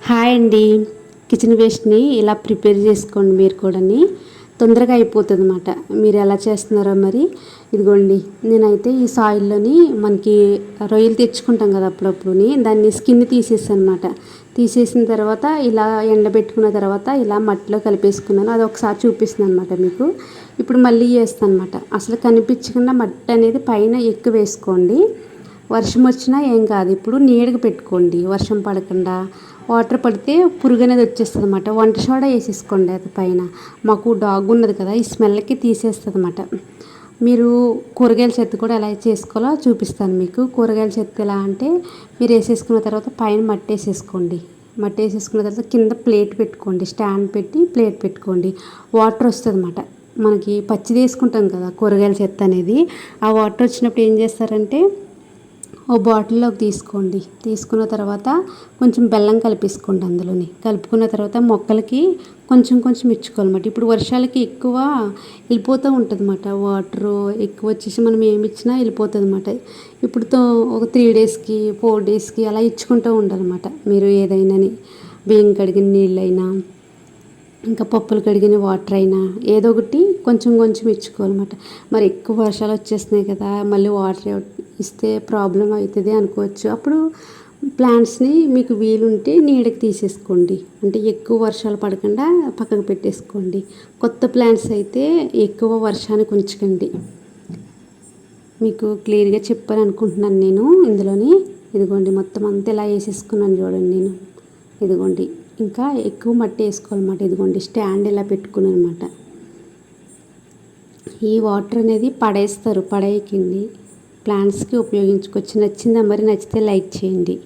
Hi అండి. Kitchen వేస్ట్ని ఇలా prepare చేసుకోండి మీరు కూడాని. తొందరగా అయిపోతుంది అనమాట మీరు ఎలా చేస్తున్నారో మరి. ఇదిగోండి నేనైతే ఈ సాయిల్లోని మనకి రొయ్యలు తెచ్చుకుంటాం కదా అప్పుడప్పుడుని దాన్ని స్కిన్ తీసేసాను అనమాట తీసేసిన తర్వాత ఇలా ఎండబెట్టుకున్న తర్వాత ఇలా మట్టిలో కలిపేసుకున్నాను. అది ఒకసారి చూపిస్తున్నాను అనమాట మీకు. ఇప్పుడు మళ్ళీ చేస్తాను అనమాట అసలు కనిపించకుండా మట్టి అనేది పైన ఎక్కువ వేసుకోండి. వర్షం వచ్చినా ఏం కాదు. ఇప్పుడు నీడగా పెట్టుకోండి. వర్షం పడకుండా వాటర్ పడితే పురుగు అనేది వచ్చేస్తుంది అనమాట వంట సోడా వేసేసుకోండి అది పైన. మాకు డాగ్ ఉన్నది కదా ఈ స్మెల్కి తీసేస్తుంది అనమాట మీరు కూరగాయల చెత్త కూడా ఎలా చేసుకోవాలో చూపిస్తాను మీకు. కూరగాయల చెత్త ఎలా అంటే మీరు వేసేసుకున్న తర్వాత పైన మట్టి వేసేసుకోండి. మట్టి వేసేసుకున్న తర్వాత కింద ప్లేట్ పెట్టుకోండి. స్టాండ్ పెట్టి ప్లేట్ పెట్టుకోండి. వాటర్ వస్తుంది అనమాట మనకి పచ్చిది వేసుకుంటాం కదా కూరగాయల చెత్త అనేది ఆ వాటర్ వచ్చినప్పుడు ఏం చేస్తారంటే ఓ బాటిల్లోకి తీసుకోండి. తీసుకున్న తర్వాత కొంచెం బెల్లం కలిపేసుకోండి అందులోని. కలుపుకున్న తర్వాత మొక్కలకి కొంచెం కొంచెం ఇచ్చుకోవాలన్నమాట. ఇప్పుడు వర్షాలకి ఎక్కువ వెళ్ళిపోతూ ఉంటుంది అన్నమాట వాటర్ ఎక్కువ వచ్చేసి మనం ఏమి ఇచ్చినా వెళ్ళిపోతుంది అనమాట ఇప్పుడు ఒక త్రీ డేస్కి ఫోర్ డేస్కి అలా ఇచ్చుకుంటూ ఉండాలన్నమాట. మీరు ఏదైనాని బియ్యం కడిగిన నీళ్ళైనా ఇంకా పప్పులు కడిగిన వాటర్ అయినా ఏదో ఒకటి కొంచెం కొంచెం ఇచ్చుకోవాలన్నమాట. మరి ఎక్కువ వర్షాలు వచ్చేస్తున్నాయి కదా మళ్ళీ వాటర్ ఇస్తే ప్రాబ్లం అవుతుంది అనుకోవచ్చు. అప్పుడు ప్లాంట్స్ని మీకు వీలుంటే నీడకి తీసేసుకోండి. అంటే ఎక్కువ వర్షాలు పడకుండా పక్కకు పెట్టేసుకోండి. కొత్త ప్లాంట్స్ అయితే ఎక్కువ వర్షానికి ఉంచకండి మీకు క్లియర్గా చెప్పాను అనుకుంటున్నాను నేను ఇందులోని. ఇదిగోండి మొత్తం అంతా ఇలా వేసేసుకున్నాను చూడండి నేను. ఇదిగోండి. ఇంకా ఎక్కువ మట్టి వేసుకోవాలన్నమాట. ఇదిగోండి స్టాండ్ ఇలా పెట్టుకున్నాను అనమాట ఈ వాటర్ అనేది పడేస్తారు పడేయకండి. ప్లాంట్స్కి ఉపయోగించుకోవచ్చు. నచ్చిందా మరి నచ్చితే లైక్ చేయండి.